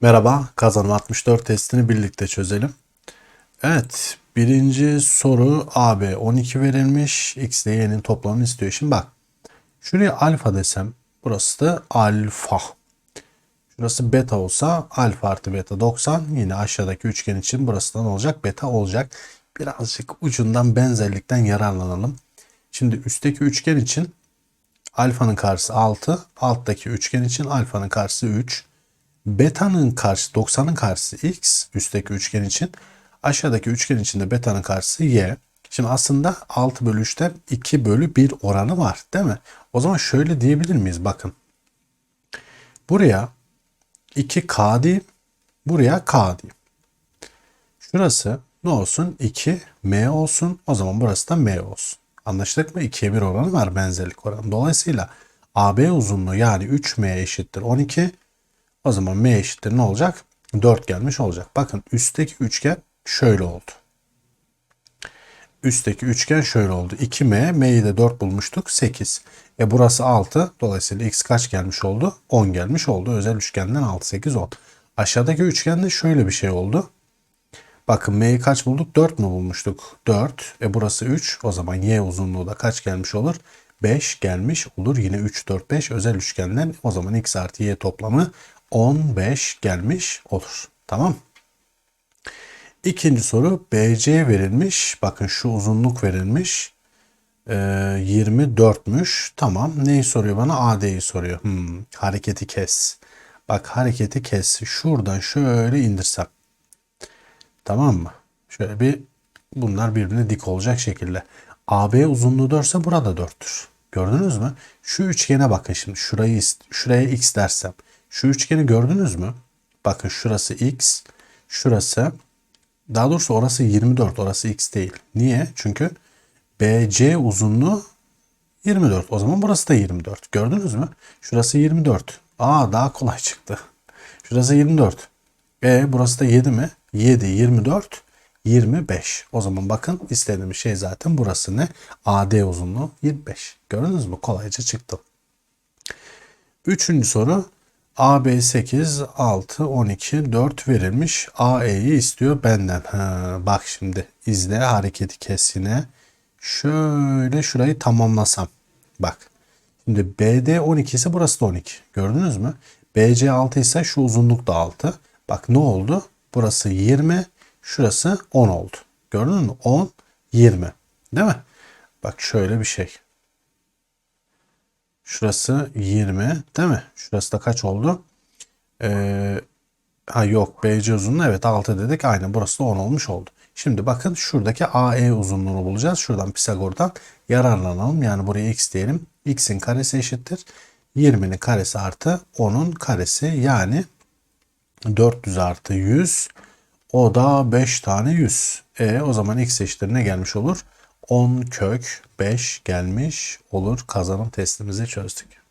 Merhaba, kazanım 64 testini birlikte çözelim. Evet, birinci soru AB 12 verilmiş, x ile y'nin toplamını istiyor. Şimdi bak, şuraya alfa desem, burası da alfa. Şurası beta olsa alfa artı beta 90. Yine aşağıdaki üçgen için burası da ne olacak? Beta olacak. Birazcık ucundan benzerlikten yararlanalım. Şimdi üstteki üçgen için alfanın karşısı 6, alttaki üçgen için alfanın karşısı 3. Beta'nın karşısı 90'ın karşısı x üstteki üçgen için. Aşağıdaki üçgen için de beta'nın karşısı y. Şimdi aslında 6 bölü 3'ten 2 bölü 1 oranı var değil mi? O zaman şöyle diyebilir miyiz? Bakın. Buraya 2k diyeyim. Buraya k diyeyim. Şurası ne olsun? 2m olsun. O zaman burası da m olsun. Anlaştık mı? 2'ye 1 oranı var benzerlik oranı. Dolayısıyla AB uzunluğu yani 3m eşittir 12. O zaman m eşittir ne olacak? 4 gelmiş olacak. Bakın üstteki üçgen şöyle oldu. Üstteki üçgen şöyle oldu. 2m, m'yi de 4 bulmuştuk. 8. E burası 6. Dolayısıyla x kaç gelmiş oldu? 10 gelmiş oldu. Özel üçgenden 6, 8, 10. Aşağıdaki üçgende şöyle bir şey oldu. Bakın m'yi kaç bulduk? 4 mü bulmuştuk? 4. E burası 3. O zaman y uzunluğu da kaç gelmiş olur? 5 gelmiş olur. Yine 3, 4, 5 özel üçgenden o zaman x artı y toplamı 15 gelmiş olur. Tamam. İkinci soru BC verilmiş. Bakın şu uzunluk verilmiş. Ee, 24'müş. Tamam. Neyi soruyor bana? AD'yi soruyor. Hmm, hareketi kes. Bak hareketi kes. Şuradan şöyle indirsem. Tamam mı? Şöyle bir bunlar birbirine dik olacak şekilde. AB uzunluğu 4 ise burada 4'tür. Gördünüz mü? Şu üçgene bakın şimdi. Şurayı şuraya x dersem. Şu üçgeni gördünüz mü? Bakın şurası x. Şurası daha doğrusu orası 24. Orası x değil. Niye? Çünkü BC uzunluğu 24. O zaman burası da 24. Gördünüz mü? Şurası 24. Aa daha kolay çıktı. Şurası 24. E burası da 7 mi? 7, 24, 25. O zaman bakın istediğimiz şey zaten burası ne? AD uzunluğu 25. Gördünüz mü? Kolayca çıktı. Üçüncü soru. AB 8, 6, 12, 4 verilmiş. AE'yi istiyor benden. Ha, bak şimdi izle hareketi kes yine. Şöyle şurayı tamamlasam. Bak. Şimdi BD 12 ise burası da 12. Gördünüz mü? BC 6 ise şu uzunluk da 6. Bak ne oldu? Burası 20. Şurası 10 oldu. Gördün mü? 10, 20. Değil mi? Bak şöyle bir şey. Şurası 20 değil mi? Şurası da kaç oldu? Ee, ha yok BC uzunluğu evet 6 dedik. Aynen burası da 10 olmuş oldu. Şimdi bakın şuradaki AE uzunluğunu bulacağız. Şuradan Pisagor'dan yararlanalım. Yani buraya x diyelim. x'in karesi eşittir. 20'nin karesi artı 10'un karesi yani 400 artı 100 o da 5 tane 100. E o zaman x eşittir ne gelmiş olur? 10 kök 5 gelmiş olur. Kazanım testimizi çözdük.